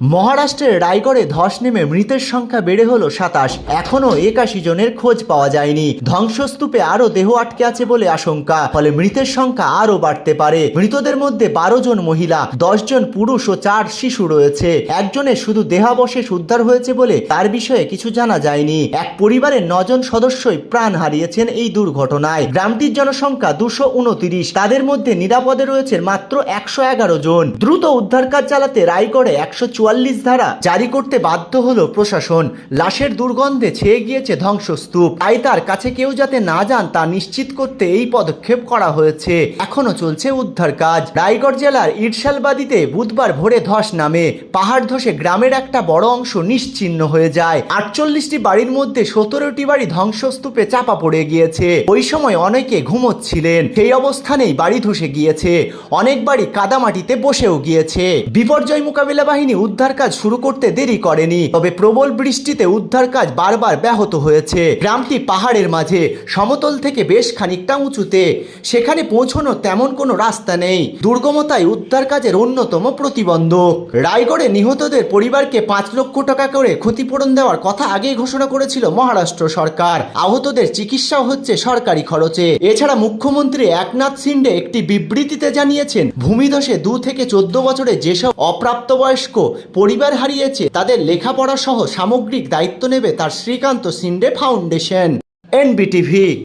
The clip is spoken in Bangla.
মহারাষ্ট্রের রায়গড়ে ধস নেমে মৃতের সংখ্যা বেড়ে হলো সাতাশ। এখনও একাশি জনের খোঁজ পাওয়া যায়নি। ধ্বংসস্তূপে আরও দেহ আটকে আছে বলে আশঙ্কা, ফলে মৃতের সংখ্যা আরও বাড়তে পারে। মৃতদের মধ্যে বারো জন মহিলা, দশ জন পুরুষ ও চার শিশু রয়েছে। একজনের শুধু দেহাবশেষ উদ্ধার হয়েছে বলে তার বিষয়ে কিছু জানা যায়নি। এক পরিবারের নজন সদস্যই প্রাণ হারিয়েছেন এই দুর্ঘটনায়। গ্রামটির জনসংখ্যা দুশো উনতিরিশ। তাদের মধ্যে নিরাপদে রয়েছে মাত্র একশো এগারো জন। দ্রুত উদ্ধার কাজ চালাতে রায়গড়ে একশো চুয়াল্লিশ ধারা জারি করতে বাধ্য হলো প্রশাসন। লাশের দুর্গন্ধে ছেয়ে গিয়েছে ধ্বংসস্তূপ। তাই তার কাছে কেউ যাতে না যান তা নিশ্চিত করতে এই পদক্ষেপ করা হয়েছে। এখনও চলছে উদ্ধার কাজ। রায়গড় জেলার ইরশালবাদীতে বুধবার ভোরে ধস নামে। পাহাড় ধসে গ্রামের একটা বড় অংশ নিশ্চিহ্ন হয়ে যায়। আটচল্লিশটি বাড়ির মধ্যে সতেরোটি বাড়ি ধ্বংসস্তূপে চাপা পড়ে গিয়েছে। ওই সময় অনেকে ঘুমোচ্ছিলেন। সেই অবস্থানেই বাড়ি ধসে গিয়েছে। অনেক বাড়ি কাদামাটিতে বসেও গিয়েছে। বিপর্যয় মোকাবিলা বাহিনী উদ্ধার কাজ শুরু করতে দেরি করেনি, তবে প্রবল বৃষ্টিতে উদ্ধার কাজ বারবার ব্যাহত হয়েছে। গ্রামটি পাহাড়ের মাঝে, সমতল থেকে বেশ খানিকটা উঁচুতে। সেখানে পৌঁছানোর তেমন কোনো রাস্তা নেই। দুর্গমতায় উদ্ধার কাজের অন্যতম প্রতিবন্ধক। রায়গড়ে নিহতদের পরিবারকে পাঁচ লক্ষ টাকা করে ক্ষতিপূরণ দেওয়ার কথা আগেই ঘোষণা করেছিল মহারাষ্ট্র সরকার। আহতদের চিকিৎসা হচ্ছে সরকারি খরচে। এছাড়া মুখ্যমন্ত্রী একনাথ সিন্ডে একটি বিবৃতিতে জানিয়েছেন, ভূমিধসে দু থেকে চোদ্দ বছরে যেসব অপ্রাপ্তবয়স্ক পরিবার হারিয়েছে তাদের লেখাপড়া সহ সামগ্রিক দায়িত্ব নেবে তার শ্রীকান্ত সিন্ডে ফাউন্ডেশন। এনবিটিভি